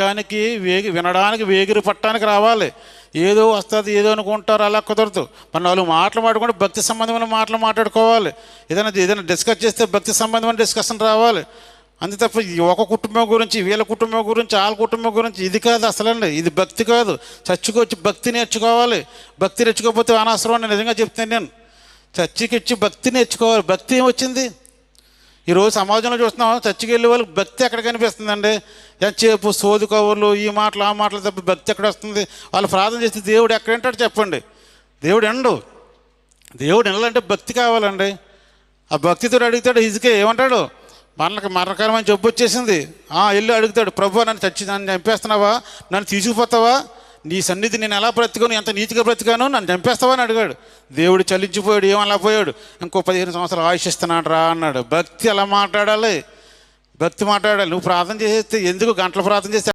వాక్యానికి వేగి వినడానికి వేగిరి పట్టడానికి రావాలి. ఏదో వస్తుంది ఏదో అనుకుంటారు అలా కుదరదు. మన నాలుగు మాటలు మాట్లాడుకుంటే భక్తి సంబంధమైన మాటలు మాట్లాడుకోవాలి. ఏదైనా ఏదైనా డిస్కస్ చేస్తే భక్తి సంబంధమైన డిస్కషన్ రావాలి. అంతే తప్ప ఈ ఒక కుటుంబం గురించి వీళ్ళ కుటుంబం గురించి వాళ్ళ కుటుంబం గురించి ఇది కాదు అసలండి. ఇది భక్తి కాదు. చర్చికొచ్చి భక్తి నేర్చుకోవాలి. భక్తి నేర్చుకోకపోతే అనవసరం అని నిజంగా చెప్తాను నేను. చర్చికి వచ్చి భక్తి నేర్చుకోవాలి. భక్తి ఏం వచ్చింది ఈరోజు సమాజంలో చూస్తున్నాం చర్చికి వెళ్ళే వాళ్ళకి భక్తి ఎక్కడ కనిపిస్తుందండి? ఎంతసేపు సోది కవర్లు ఈ మాటలు ఆ మాటలు తప్ప భక్తి ఎక్కడ వస్తుంది? వాళ్ళు ప్రార్థన చేస్తే దేవుడు ఎక్కడంటాడు చెప్పండి. దేవుడు ఎండు. దేవుడు ఎండాలంటే భక్తి కావాలండి. ఆ భక్తితో అడుగుతాడు ఇదికే ఏమంటాడు? మనకి మరణకరమని జబ్బు వచ్చేసింది. ఆ వెళ్ళి అడుగుతాడు ప్రభు నన్ను చచ్చి నన్ను చంపేస్తున్నావా? నన్ను తీసుకుపోతావా? నీ సన్నిధి నేను ఎలా బ్రతికాను ఎంత నీతిగా బ్రతికాను నన్ను చంపేస్తావని అడిగాడు. దేవుడు చలించిపోయాడు ఏమలా పోయాడు? ఇంకో పదిహేను సంవత్సరాలు ఆయుషిస్తున్నాడు రా అన్నాడు. భక్తి ఎలా మాట్లాడాలి? భక్తి మాట్లాడాలి. నువ్వు ప్రార్థన చేస్తే ఎందుకు గంటల ప్రార్థన చేస్తే